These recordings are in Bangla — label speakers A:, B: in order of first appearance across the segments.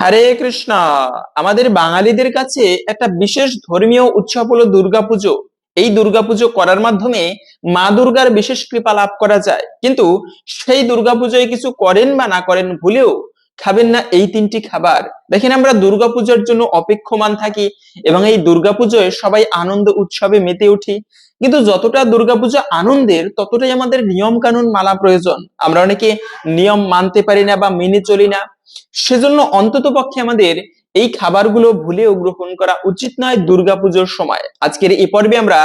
A: হরে কৃষ্ণ। আমাদের বাঙালিদের কাছে একটা বিশেষ ধর্মীয় উৎসব হলো দুর্গাপুজো। এই দুর্গাপুজো করার মাধ্যমে মা দুর্গার বিশেষ কৃপা লাভ করা যায়। কিন্তু সেই দুর্গাপুজোয় কিছু করেন বা না করেন ভুলেও খাবেন না এই তিনটি খাবার। দেখেন আমরা দুর্গাপূজার জন্য অপেক্ষমান থাকি এবং এই দুর্গাপুজোয় সবাই আনন্দ উৎসবে মেতে উঠি। কিন্তু যতটা দুর্গাপূজা আনন্দের, ততটাই আমাদের নিয়ম কানুন মালা প্রয়োজন। আমরা অনেকে নিয়ম মানতে পারি না বা মেনে চলি না। সেজন্য অন্তত পক্ষে আমাদের এই খাবারগুলো ভুলেও গ্রহণ করা উচিত নয় দুর্গাপুজোর সময়। আজকের এই পর্বে আমরা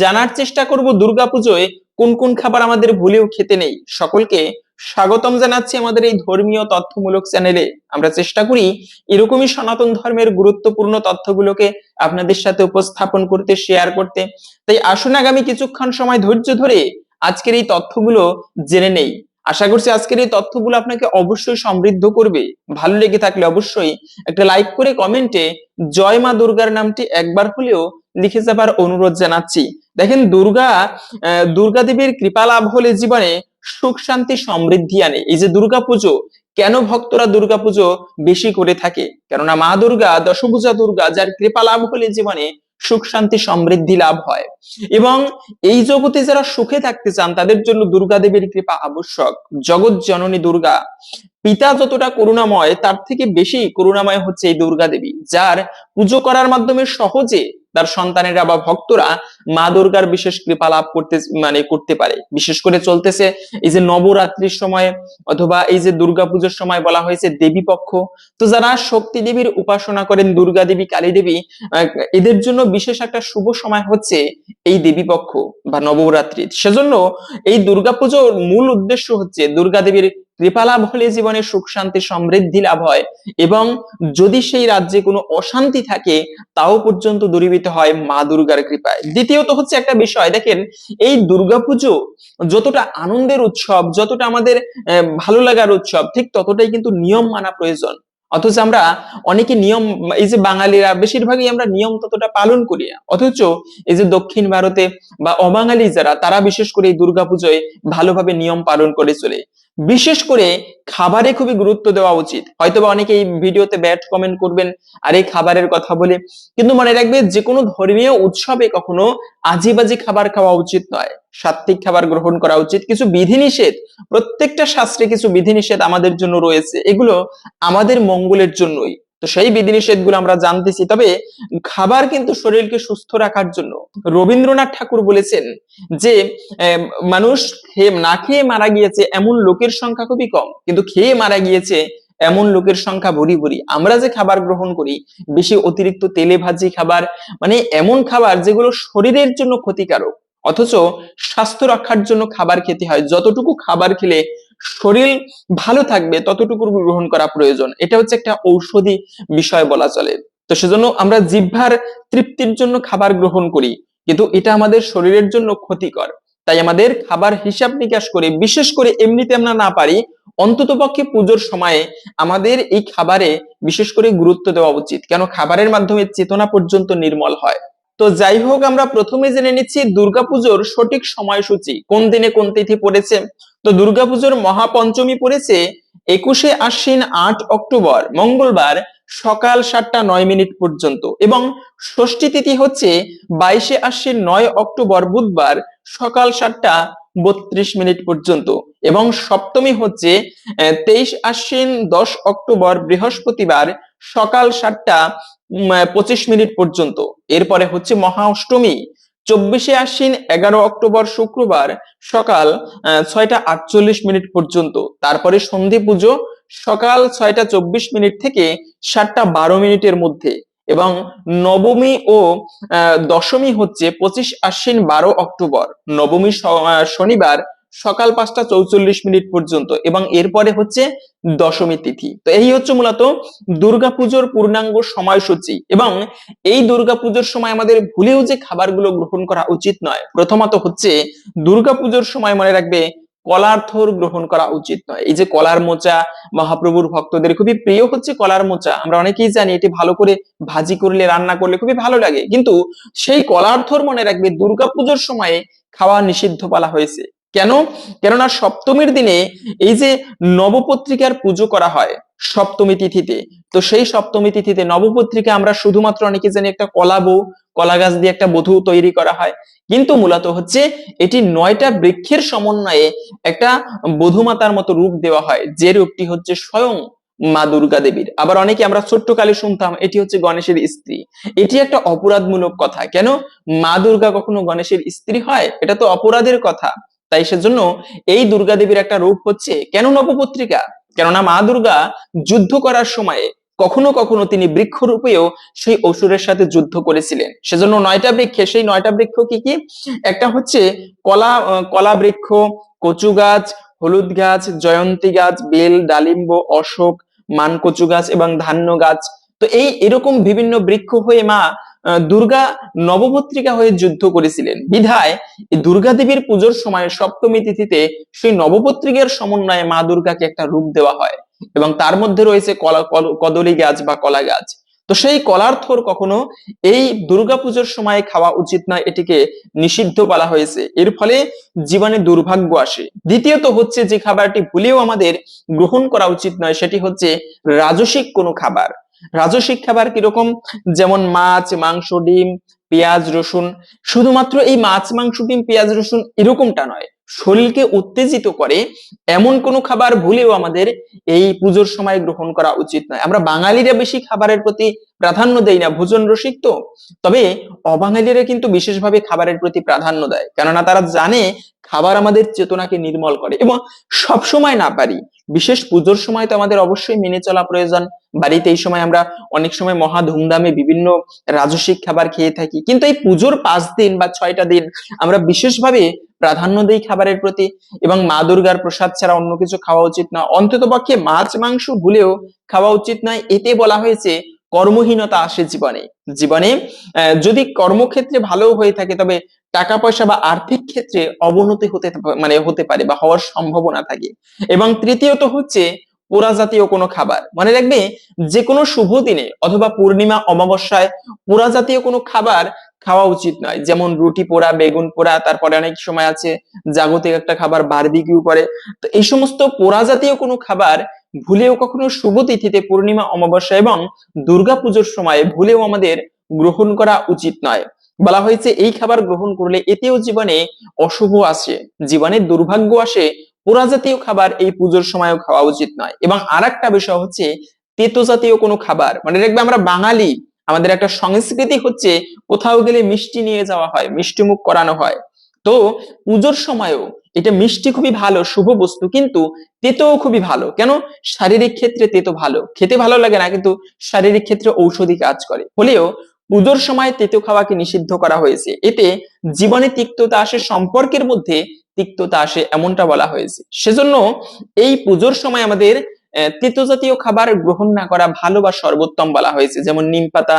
A: জানার চেষ্টা করব দুর্গাপুজোয় কোন কোন খাবার আমাদের ভুলেও খেতে নেই। সকলকে স্বাগতম জানাচ্ছি আমাদের এই ধর্মীয় তথ্যমূলক চ্যানেলে। আমরা চেষ্টা করি এরকমই সনাতন ধর্মের গুরুত্বপূর্ণ তথ্যগুলোকে আপনাদের সাথে উপস্থাপন করতে শেয়ার করতে। তাই আসুন আগামী কিছুক্ষণ সময় ধৈর্য ধরে আজকের এই তথ্যগুলো জেনে নেই। আশা করছি আজকের এই তথ্যগুলো আপনাকে অবশ্যই সমৃদ্ধ করবে। ভালো লেগে থাকলে অবশ্যই একটা লাইক করে কমেন্টে জয় মা দুর্গার নামটি একবার হলেও লিখে যাবার অনুরোধ জানাচ্ছি। দেখেন দুর্গা দুর্গা দেবীর কৃপা লাভ হলে জীবনে সুখ, শান্তি, সমৃদ্ধি আনে। এই যে দুর্গা পুজো, কেন ভক্তরা দুর্গা পুজো বেশি করে থাকে? কেননা মা দুর্গা, দশভুজা দুর্গা, যার কৃপা লাভ হলে জীবনে সুখ, শান্তি, সমৃদ্ধি লাভ হয়। এবং এই জগতে যারা সুখে থাকতে চান, তাদের জন্য দুর্গা দেবীর কৃপা আবশ্যক। জগৎ জননী দুর্গা, পিতা যতটা করুণাময়, তার থেকে বেশি করুণাময় হচ্ছে এই দুর্গা দেবী, যার পুজো করার মাধ্যমে সহজে তার সন্তানেরা বা ভক্তরা মা দুর্গার বিশেষ কৃপা লাভ করতে মানে করতে পারে। বিশেষ করে চলতেছে এই যে নবরাত্রির সময় অথবা এই যে দুর্গাপুজোর সময় বলা হয়েছে দেবী পক্ষ। তো যারা শক্তি দেবীর উপাসনা করেন, দুর্গা দেবী, কালী দেবী এদের জন্য বিশেষ একটা শুভ সময় হচ্ছে এই দেবী পক্ষ বা নবরাত্রি। সেজন্য এই দুর্গাপুজোর মূল উদ্দেশ্য হচ্ছে দুর্গা দেবীর কৃপা লাভ হলে জীবনে সুখ, শান্তি, সমৃদ্ধি লাভ হয় এবং যদি সেই রাজ্যে কোনো অশান্তি থাকে, তাও পর্যন্ত দূরীভূত হয় মা দুর্গার কৃপায়। দ্বিতীয়ত হচ্ছে একটা বিষয়, দেখেন এই দুর্গাপুজো যতটা আনন্দের উৎসব, যতটা আমাদের ভালো লাগার উৎসব, ঠিক ততটাই কিন্তু নিয়ম মানা প্রয়োজন। অথচ আমরা অনেকে নিয়ম, এই যে বাঙালিরা বেশিরভাগই আমরা নিয়ম ততটা পালন করি অথচ এই যে দক্ষিণ ভারতে বা অবাঙালি যারা, তারা বিশেষ করে এই দুর্গাপুজোয় ভালোভাবে নিয়ম পালন করে চলে। বিশেষ করে খাবারে খুবই গুরুত্ব দেওয়া উচিত। হয়তোবা অনেকে এই ভিডিওতে ব্যাড কমেন্ট করবেন, আর এই খাবারের কথা বলে। কিন্তু মনে রাখবে যে কোনো ধর্মীয় উৎসবে কখনো আজিবাজি খাবার খাওয়া উচিত নয়। সাত্বিক খাবার গ্রহণ করা উচিত। কিছু বিধিনিষেধ, প্রত্যেকটা শাস্ত্রে কিছু বিধিনিষেধ আমাদের জন্য রয়েছে। এগুলো আমাদের মঙ্গলের জন্যই। তো সেই বিধিনিষেধগুলো আমরা জানতেছি। তবে খাবার কিন্তু শরীরকে সুস্থ রাখার জন্য রবীন্দ্রনাথ ঠাকুর বলেছেন যে মানুষ খেয়ে, না খেয়ে মারা গিয়েছে এমন লোকের সংখ্যা খুবই কম, কিন্তু খেয়ে মারা গিয়েছে এমন লোকের সংখ্যা ভরি ভরি। আমরা যে খাবার গ্রহণ করি, বেশি অতিরিক্ত তেলে ভাজি খাবার মানে এমন খাবার যেগুলো শরীরের জন্য ক্ষতিকারক, অথচ স্বাস্থ্য রক্ষার জন্য খাবার খেতে হয়। যতটুকু খাবার খেলে শরীর ভালো থাকবে ততটুকু গ্রহণ করা প্রয়োজন। এটা হচ্ছে একটা ঔষধি বিষয় বলা চলে। তো সেজন্য আমরা জিহ্বার তৃপ্তির জন্য খাবার গ্রহণ করি, কিন্তু এটা আমাদের শরীরের জন্য ক্ষতিকর। তাই আমাদের খাবার হিসাব নিকাশ করে, বিশেষ করে এমনিতে আমরা না পারি অন্ততপক্ষে পুজোর সময়ে আমাদের এই খাবারে বিশেষ করে গুরুত্ব দেওয়া উচিত। কেন? খাবারের মাধ্যমে চেতনা পর্যন্ত নির্মল হয়। তো যাই হোক, আমরা প্রথমে জেনে নিচ্ছি দুর্গাপুজোর সঠিক সময়সূচি। কোন দিনে কোন তিথি পড়েছে? তো দুর্গাপুজোর মহাপঞ্চমী পড়েছে একুশে আশ্বিন আট অক্টোবর, মঙ্গলবার সকাল সাতটা নয় মিনিট পর্যন্ত। এবং ষষ্ঠী তিথি হচ্ছে বাইশে আশ্বিন নয় অক্টোবর, বুধবার সকাল সাতটা বত্রিশ মিনিট পর্যন্ত। এবং সপ্তমী হচ্ছে তেইশ আশ্বিন দশ অক্টোবর, বৃহস্পতিবার সকাল সাতটা পঁচিশ মিনিট পর্যন্ত। এরপরে হচ্ছে মহা অষ্টমী, চব্বিশে আশ্বিন, এগারো অক্টোবর শুক্রবার সকাল ছয়টা আটচল্লিশ মিনিট পর্যন্ত। তারপরে সন্ধি পুজো, সকাল ছয়টা চব্বিশ মিনিট থেকে সাতটা বারো মিনিটের মধ্যে। এবং নবমী ও দশমী হচ্ছে পঁচিশ আশ্বিন, বারো অক্টোবর। নবমী শনিবার সকাল পাঁচটা চৌচল্লিশ মিনিট পর্যন্ত এবং এরপরে হচ্ছে দশমী তিথি। তো এই হচ্ছে মূলত দুর্গাপুজোর পূর্ণাঙ্গ সময়সূচি এবং এই দুর্গাপুজোর সময় আমাদের ভুলেও যে খাবারগুলো গ্রহণ করা উচিত নয়, প্রথমত হচ্ছে দুর্গাপুজোর সময় মনে রাখবে কলার থোর গ্রহণ করা উচিত নয়। এই যে কলার মোচা, মহাপ্রভুর ভক্তদের খুবই প্রিয় হচ্ছে কলার মোচা। আমরা অনেকেই জানি এটি ভালো করে ভাজি করলে, রান্না করলে খুবই ভালো লাগে। কিন্তু সেই কলার থোর মনে রাখবে দুর্গাপুজোর সময়ে খাওয়া নিষিদ্ধ বলা হয়েছে। কেন? কেননা সপ্তমীর দিনে এই যে নবপত্রিকার পুজো করা হয় সপ্তমী তিথিতে, তো সেই সপ্তমী তিথিতে নবপত্রিকা আমরা শুধুমাত্র অনেকে জানি একটা কলা বউ, কলা গাছ দিয়ে একটা বধূ তৈরি করা হয়। কিন্তু মূলত হচ্ছে এটি নয়টা বৃক্ষের সমন্বয়ে একটা বধূমাতার মতো রূপ দেওয়া হয়, যে রূপটি হচ্ছে স্বয়ং মা দুর্গা দেবীর। আবার অনেকে আমরা ছোট্টকালে শুনতাম, এটি হচ্ছে গণেশের স্ত্রী। এটি একটা অপরাধমূলক কথা। কেন? মা দুর্গা কখনো গণেশের স্ত্রী হয়? এটা তো অপরাধের কথা। তাই সেজন্য এই দুর্গা দেবীর একটা রূপ হচ্ছে কেন নবপত্রিকা? কেননা মা দুর্গা যুদ্ধ করার সময়ে কখনো কখনো তিনি বৃক্ষরূপেও সেই অসুরের সাথে যুদ্ধ করেছিলেন। সেজন্য নয়টা বৃক্ষে, সেই নয়টা বৃক্ষ কি কি? একটা হচ্ছে কলা কলা বৃক্ষ, কচু গাছ, হলুদ গাছ, জয়ন্তী গাছ, বেল, ডালিম্ব, অশোক মানকচু গাছ এবং ধান্য গাছ। তো এই এরকম বিভিন্ন বৃক্ষ হয়ে মা দুর্গা নবপত্রিকা হয়ে যুদ্ধ করেছিলেন। বিধায় এই দুর্গা দেবীর পুজোর সময় সপ্তমী তিথিতে সেই নবপত্রিকার সমন্বয়ে মা দুর্গাকে একটা রূপ দেওয়া হয় এবং তার মধ্যে রয়েছে কলা কদলী গাছ বা কলা গাছ। তো সেই কলার থোর কখনো এই দুর্গা পুজোর সময় খাওয়া উচিত নয় এটিকে নিষিদ্ধ বলা হয়েছে। এর ফলে জীবনে দুর্ভাগ্য আসে। দ্বিতীয়ত হচ্ছে যে খাবারটি ভুলেও আমাদের গ্রহণ করা উচিত নয়, সেটি হচ্ছে রাজসিক কোনো খাবার। রাজসিক খাবার কীরকম? যেমন মাছ, মাংস, ডিম, পেঁয়াজ, রসুন। শুধুমাত্র এই মাছ, মাংস, ডিম, পেঁয়াজ, রসুন এরকমটা নয়, শরীরকে উত্তেজিত করে এমন কোনো খাবার ভুলেও আমাদের এই পুজোর সময় গ্রহণ করা উচিত নয়। আমরা বাঙালিরা বেশি খাবারের প্রতি প্রাধান্য দেই না, ভোজন রসিক তো। তবে অবাঙালিরা কিন্তু বিশেষভাবে খাবারের প্রতি প্রাধান্য দেয়, কেননা তারা জানে খাবার আমাদের চেতনাকে নির্মল করে এবং সব সময় না পারি। বিশেষ পুজোর সময় তো আমাদের অবশ্যই মেনে চলা প্রয়োজন। বাড়িতে এই সময় আমরা অনেক সময় মহা ধুমধামে বিভিন্ন রাজস্বিক খাবার খেয়ে থাকি। কিন্তু এই পুজোর পাঁচ দিন বা ছয়টা দিন আমরা বিশেষভাবে প্রাধান্য দিই খাবারের প্রতি এবং মা দুর্গার প্রসাদ ছাড়া অন্য কিছু খাওয়া উচিত না। অন্তত পক্ষে মাছ, মাংস ভুলেও খাওয়া উচিত নয়। এতে বলা হয়েছে কর্মহীনতা আসে জীবনে। জীবনে যদি কর্মক্ষেত্রে ভালো হয়ে থাকে, তবে টাকা পয়সা বা আর্থিক ক্ষেত্রে অবনতি হতে মানে হতে পারে বা হওয়ার সম্ভাবনা থাকে। এবং তৃতীয়ত হচ্ছে পোড়া জাতীয় কোনো খাবার। মনে রাখবে যে কোনো শুভ দিনে অথবা পূর্ণিমা অমাবস্যায় পোড়া জাতীয় কোনো খাবার খাওয়া উচিত নয়। যেমন রুটি পোড়া, বেগুন পোড়া, তারপরে অনেক সময় আছে জাগতিক একটা খাবার, বারবিকিউ করে। তো এই সমস্ত পোড়া জাতীয় কোনো খাবার ভুলেও কখনো শুভ তিথিতে পূর্ণিমা অমাবস্যা এবং দুর্গা পুজোর সময় ভুলেও আমাদের গ্রহণ করা উচিত নয়। বলা হয়েছে, এই খাবার গ্রহণ করলে এতেও জীবনে অশুভ আসে, জীবনে দুর্ভাগ্য আসে। পোড়া জাতীয় খাবার এই পুজোর সময়ও খাওয়া উচিত নয়। এবং আর একটা বিষয় হচ্ছে, তেতো জাতীয় কোনো খাবার মানে দেখবে আমরা বাঙালি, আমাদের একটা সংস্কৃতি হচ্ছে, কোথাও গেলে মিষ্টি নিয়ে যাওয়া হয়, মিষ্টিমুখ করানো হয়। তো পুজোর সময়ও এটা মিষ্টি খুবই ভালো, শুভ বস্তু, কিন্তু তেতোও খুবই ভালো। কেন? শারীরিক ক্ষেত্রে তেতো ভালো। খেতে ভালো লাগে না, কিন্তু শারীরিক ক্ষেত্রে ঔষধি কাজ করে। হলেও পুজোর সময় তেতো খাওয়াকে নিষিদ্ধ করা হয়েছে। এতে জীবনে তিক্ততা আসে, সম্পর্কের মধ্যে তিক্ততা আসে, এমনটা বলা হয়েছে। সেজন্য এই পুজোর সময় আমাদের তেতো জাতীয় খাবার গ্রহণ না করা ভালো বা সর্বোত্তম বলা হয়েছে। যেমন নিম পাতা,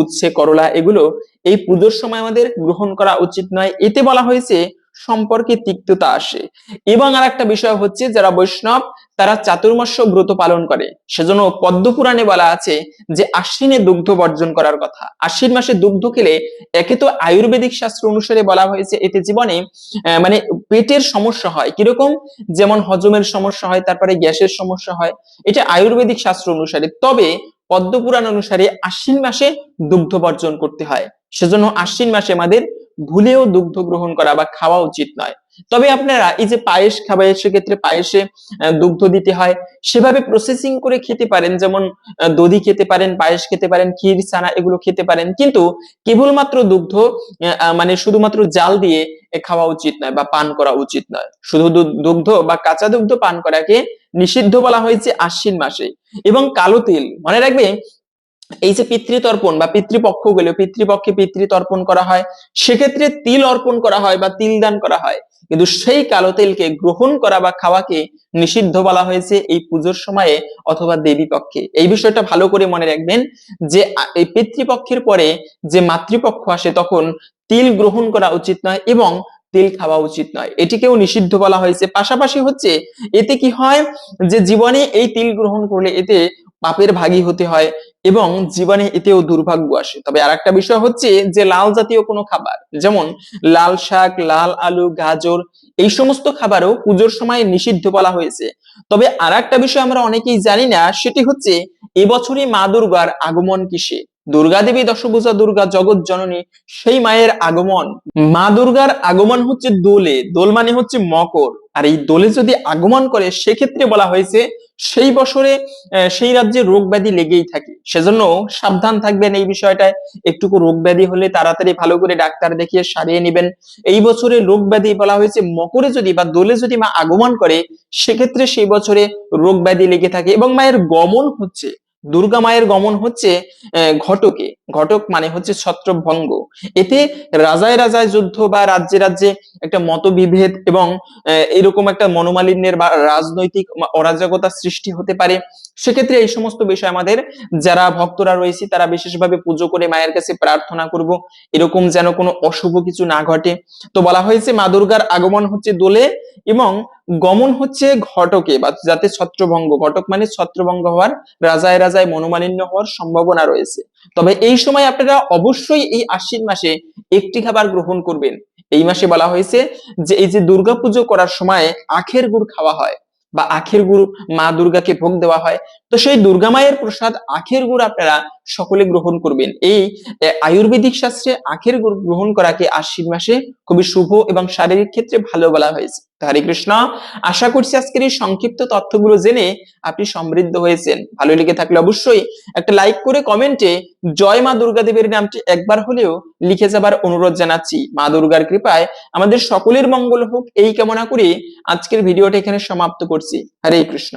A: উচ্ছে, করলা, এগুলো এই পুজোর সময় আমাদের গ্রহণ করা উচিত নয়। এতে বলা হয়েছে, সম্পর্কে তিক্ততা আসে। এবং আর একটা বিষয় হচ্ছে, যারা বৈষ্ণব, তারা চাতুর্মাস্য ব্রত পালন করে। সেজন্য পদ্মপুরাণে বলা আছে যে, আশ্বিনে দুগ্ধ বর্জন করার কথা। আশ্বিন মাসে দুগ্ধ খেলে একে তো আয়ুর্বেদিক শাস্ত্র অনুসারে বলা হয়েছে, এতে জীবনে মানে পেটের সমস্যা হয়। কীরকম? যেমন হজমের সমস্যা হয়, তারপরে গ্যাসের সমস্যা হয়। এটা আয়ুর্বেদিক শাস্ত্র অনুসারে। তবে পদ্মপুরাণ অনুসারে আশ্বিন মাসে দুগ্ধ বর্জন করতে হয়। সেজন্য আশ্বিন মাসে আমাদের ভুলেও দুগ্ধ গ্রহণ করা বা খাওয়া উচিত নয়। তবে আপনারা এই যে পায়েস খাবার সেক্ষেত্রে পায়েসে দুগ্ধ দিতে হয়। সেভাবে প্রসেসিং করে খেতে পারেন, যেমন দধি খেতে পারেন, পায়েস খেতে পারেন, ক্ষীর ছানা এগুলো খেতে পারেন। কিন্তু কেবলমাত্র দুগ্ধ মানে শুধুমাত্র জাল দিয়ে খাওয়া উচিত নয় বা পান করা উচিত নয়। শুধু দুগ্ধ বা কাঁচা দুগ্ধ পান করাকে নিষিদ্ধ বলা হয়েছে আশ্বিন মাসে। এবং কালো তিল, মনে রাখবে, এই যে পিতৃতর্পণ বা পিতৃপক্ষ গেলে পিতৃপক্ষে পিতৃতর্পণ করা হয়, সেক্ষেত্রে তিল অর্পণ করা হয় বা তিল দান করা হয়। কিন্তু সেই কালো তেলকে গ্রহণ করা বা খাওয়াকে নিষিদ্ধ বলা হয়েছে এই পুজোর সময়ে অথবা দেবী পক্ষে। এই বিষয়টা ভালো করে মনে রাখবেন যে এই পিতৃপক্ষের পরে যে মাতৃপক্ষ আসে, তখন তিল গ্রহণ করা উচিত নয় এবং তেল খাওয়া উচিত নয়। এটিকেও নিষিদ্ধ বলা হয়েছে। পাশাপাশি হচ্ছে, এতে কি হয় যে জীবনে এই তিল গ্রহণ করলে এতে পাপের ভাগী হতে হয় এবং জীবনে এতেও দুর্ভাগ্য আসে। তবে আরেকটা বিষয় হচ্ছে যে লাল জাতীয় কোনো খাবার, যেমন লাল শাক, লাল আলু, গাজর, এই সমস্ত খাবারও পুজোর সময় নিষিদ্ধ বলা হয়েছে। তবে আর একটা বিষয় আমরা অনেকেই জানি না, সেটি হচ্ছে, এবছরই মা দুর্গার আগমন কিসে? দুর্গা দেবী দশভূজা দুর্গা জগৎ জননী, সেই মায়ের আগমন। মা দুর্গার আগমন হচ্ছে দোলে। দোল মানে হচ্ছে মকর। আর এই দোলে যদি আগমন করে, সেক্ষেত্রে বলা হয়েছে সেই বছরে সেই রাজ্যে রোগ ব্যাধি লেগেই থাকে। সেজন্য সাবধান থাকবেন এই বিষয়টায়। একটুকু রোগ ব্যাধি হলে তাড়াতাড়ি ভালো করে ডাক্তার দেখিয়ে সারিয়ে নেবেন। এই বছরে রোগ ব্যাধি বলা হয়েছে মকরে যদি বা দোলে যদি মা আগমন করে, সেক্ষেত্রে সেই বছরে রোগ ব্যাধি লেগে থাকে এবং মায়ের গমন হচ্ছে। দুর্গা মায়ের গমন হচ্ছে ঘটকে। ঘটক মানে হচ্ছে ছত্রভঙ্গ। এতে রাজায় রাজায় যুদ্ধ বা রাজ্যে রাজ্যে একটা মতবিভেদ এবং এরকম একটা মনোমালিন্যের বা রাজনৈতিক অরাজকতা সৃষ্টি হতে পারে। সেক্ষেত্রে এই সমস্ত বিষয় আমাদের যারা ভক্তরা রয়েছে, তারা বিশেষভাবে পুজো করে মায়ের কাছে প্রার্থনা করব। এরকম যেন কোনো অশুভ কিছু না ঘটে। তো বলা হয়েছে, মা দুর্গার আগমন হচ্ছে দোলে এবং গমন হচ্ছে ঘটকে বা যাতে ছত্রভঙ্গ, ঘটক মানে ছত্রভঙ্গ হওয়ার, রাজায় রাজায় মনোমালিন্য হওয়ার সম্ভাবনা রয়েছে। তবে এই সময় আপনারা অবশ্যই এই আশ্বিন মাসে একটি খাবার গ্রহণ করবেন। এই মাসে বলা হয়েছে যে, এই যে দুর্গাপুজো করার সময় আখের গুড় খাওয়া হয়। বা আখের গুরু মা দুর্গাকে ভোগ দেওয়া হয়। তো সেই দুর্গা মায়ের প্রসাদ আখের গুড় আপনারা সকলে গ্রহণ করবেন। এই আয়ুর্বেদিক শাস্ত্রে আখের গুড় গ্রহণ করাকে আশ্বিন মাসে খুবই শুভ এবং শারীরিক ক্ষেত্রে ভালো বলা হয়েছে। হরে কৃষ্ণ, আশা করছি আজকের এই সংক্ষিপ্ত তথ্যগুলো জেনে আপনি সমৃদ্ধ হয়েছেন। ভালো লেগে থাকলে অবশ্যই একটা লাইক করে কমেন্টে জয় মা দুর্গা দেবীর নামটি একবার হলেও লিখে যাবার অনুরোধ জানাচ্ছি। মা দুর্গার কৃপায় আমাদের সকলের মঙ্গল হোক, এই কামনা করে আজকের ভিডিওটা এখানে সমাপ্ত করছি। হরে কৃষ্ণ।